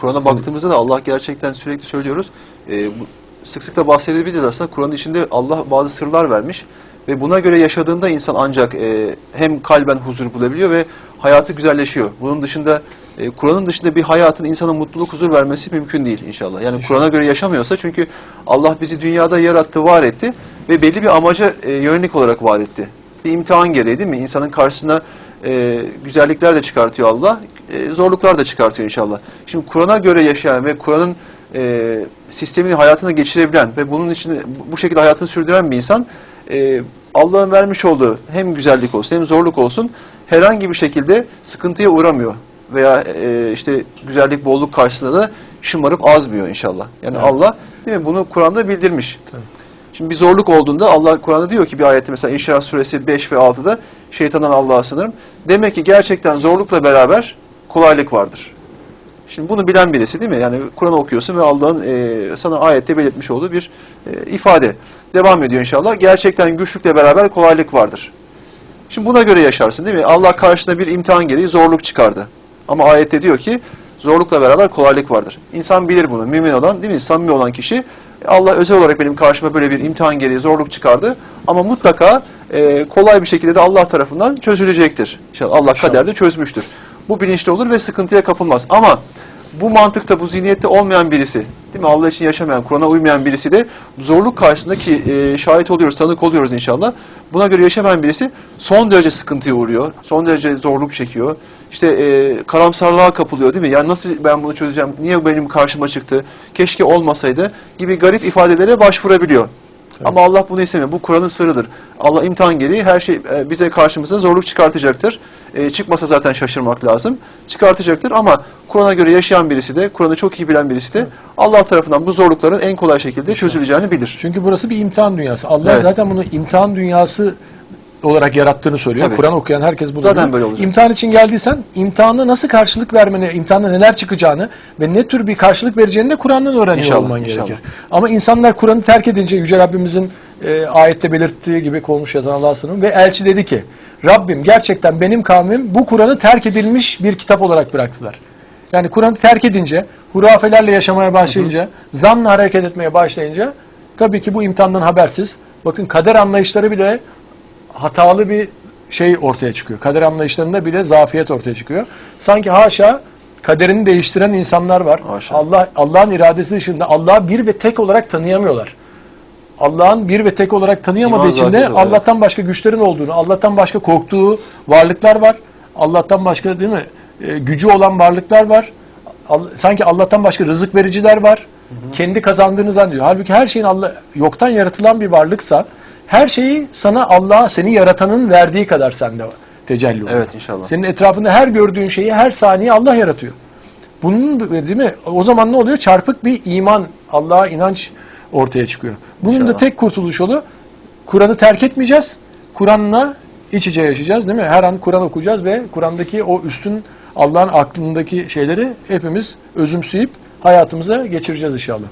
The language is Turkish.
Kur'an'a baktığımızda da Allah gerçekten sürekli söylüyoruz. e, bu, sık sık da bahsedebiliriz aslında. Kur'an'ın içinde Allah bazı sırlar vermiş ve buna göre yaşadığında insan ancak e, hem kalben huzur bulabiliyor ve hayatı güzelleşiyor. Bunun dışında e, Kur'an'ın dışında bir hayatın insana mutluluk, huzur vermesi mümkün değil inşallah. Yani Kur'an'a göre yaşamıyorsa çünkü Allah bizi dünyada yarattı, var etti ve belli bir amaca e, yönelik olarak var etti. Bir imtihan gereği değil mi? İnsanın karşısına e, güzellikler de çıkartıyor Allah, e, zorluklar da çıkartıyor inşallah. Şimdi Kur'an'a göre yaşayan ve Kur'an'ın e, sistemini hayatına geçirebilen ve bunun için bu- şekilde hayatını sürdüren bir insan e, Allah'ın vermiş olduğu hem güzellik olsun hem zorluk olsun herhangi bir şekilde sıkıntıya uğramıyor veya e, işte güzellik bolluk karşısında da şımarıp azmıyor inşallah. Yani Evet. Allah değil mi bunu Kur'an'da bildirmiş. Şimdi bir zorluk olduğunda Allah Kur'an'da diyor ki bir ayette mesela İnşirah suresi 5 ve 6'da şeytandan Allah'a sınırım. Demek ki gerçekten zorlukla beraber kolaylık vardır. Şimdi bunu bilen birisi değil mi? Yani Kur'an okuyorsun ve Allah'ın e, sana ayette belirtmiş olduğu bir e, ifade. Devam ediyor inşallah. Gerçekten güçlükle beraber kolaylık vardır. Şimdi buna göre yaşarsın değil mi? Allah karşına bir imtihan gereği zorluk çıkardı. Ama ayette diyor ki zorlukla beraber kolaylık vardır. İnsan bilir bunu. Mümin olan değil mi? Samimi olan kişi Allah özel olarak benim karşıma böyle bir imtihan gereği zorluk çıkardı. Ama mutlaka e, kolay bir şekilde de Allah tarafından çözülecektir. İnşallah Allah kaderde çözmüştür. Bu bilinçli olur ve sıkıntıya kapılmaz. Ama bu mantıkta, bu zihniyette olmayan birisi, değil mi? Allah için yaşamayan, Kur'an'a uymayan birisi de zorluk karşısındaki e, şahit oluyoruz, tanık oluyoruz inşallah. Buna göre yaşamayan birisi son derece sıkıntıya uğruyor, son derece zorluk çekiyor. İşte e, karamsarlığa kapılıyor değil mi? Yani nasıl ben bunu çözeceğim, niye benim karşıma çıktı, keşke olmasaydı gibi garip ifadelere başvurabiliyor. Ama Allah bunu istemiyor. Bu Kur'an'ın sırrıdır. Allah imtihan gereği her şey e, bize karşımıza zorluk çıkartacaktır. E, çıkmasa zaten şaşırmak lazım. Çıkartacaktır ama Kur'an'a göre yaşayan birisi de, Kur'an'ı çok iyi bilen birisi de Allah tarafından bu zorlukların en kolay şekilde çözüleceğini bilir. Çünkü burası bir imtihan dünyası. Allah Evet. zaten bunu imtihan dünyası olarak yarattığını söylüyor. Tabii. Kur'an okuyan herkes bunu Zaten böyle olacak. İmtihan için geldiysen imtihana nasıl karşılık vermeni, imtihanda neler çıkacağını ve ne tür bir karşılık vereceğini de Kur'an'dan öğreniyor İnşallah, olman inşallah. gerekir. Ama insanlar Kur'an'ı terk edince Yüce Rabbimizin e, ayette belirttiği gibi konmuş yazan Allah'a sınırım ve elçi dedi ki Rabbim gerçekten benim kavmim bu Kur'an'ı terk edilmiş bir kitap olarak bıraktılar. Yani Kur'an'ı terk edince, hurafelerle yaşamaya başlayınca, zanla hareket etmeye başlayınca tabii ki bu imtihandan habersiz. Bakın kader anlayışları bile hatalı bir şey ortaya çıkıyor. Kader anlayışlarında bile zafiyet ortaya çıkıyor. Sanki haşa kaderini değiştiren insanlar var. Haşa. Allah Allah'ın iradesi dışında Allah'ı bir ve tek olarak tanıyamıyorlar. Allah'ın bir ve tek olarak tanıyamadığı İman için de evet. Allah'tan başka güçlerin olduğunu, Allah'tan başka korktuğu varlıklar var. Allah'tan başka değil mi? e, gücü olan varlıklar var. Al- sanki Allah'tan başka rızık vericiler var. Kendi kazandığını zannediyor. Halbuki her şeyin Allah yoktan yaratılan bir varlıksa her şeyi sana Allah seni yaratanın verdiği kadar sende tecelli oluyor. Evet, inşallah. Senin etrafında her gördüğün şeyi her saniye Allah yaratıyor. Bunun değil mi? O zaman ne oluyor? Çarpık bir iman, Allah'a inanç ortaya çıkıyor. Bunun da İnşallah. tek kurtuluş yolu Kur'an'ı terk etmeyeceğiz. Kur'an'la iç içe yaşayacağız değil mi? Her an Kur'an okuyacağız ve Kur'an'daki o üstün Allah'ın aklındaki şeyleri hepimiz özümseyip hayatımıza geçireceğiz inşallah.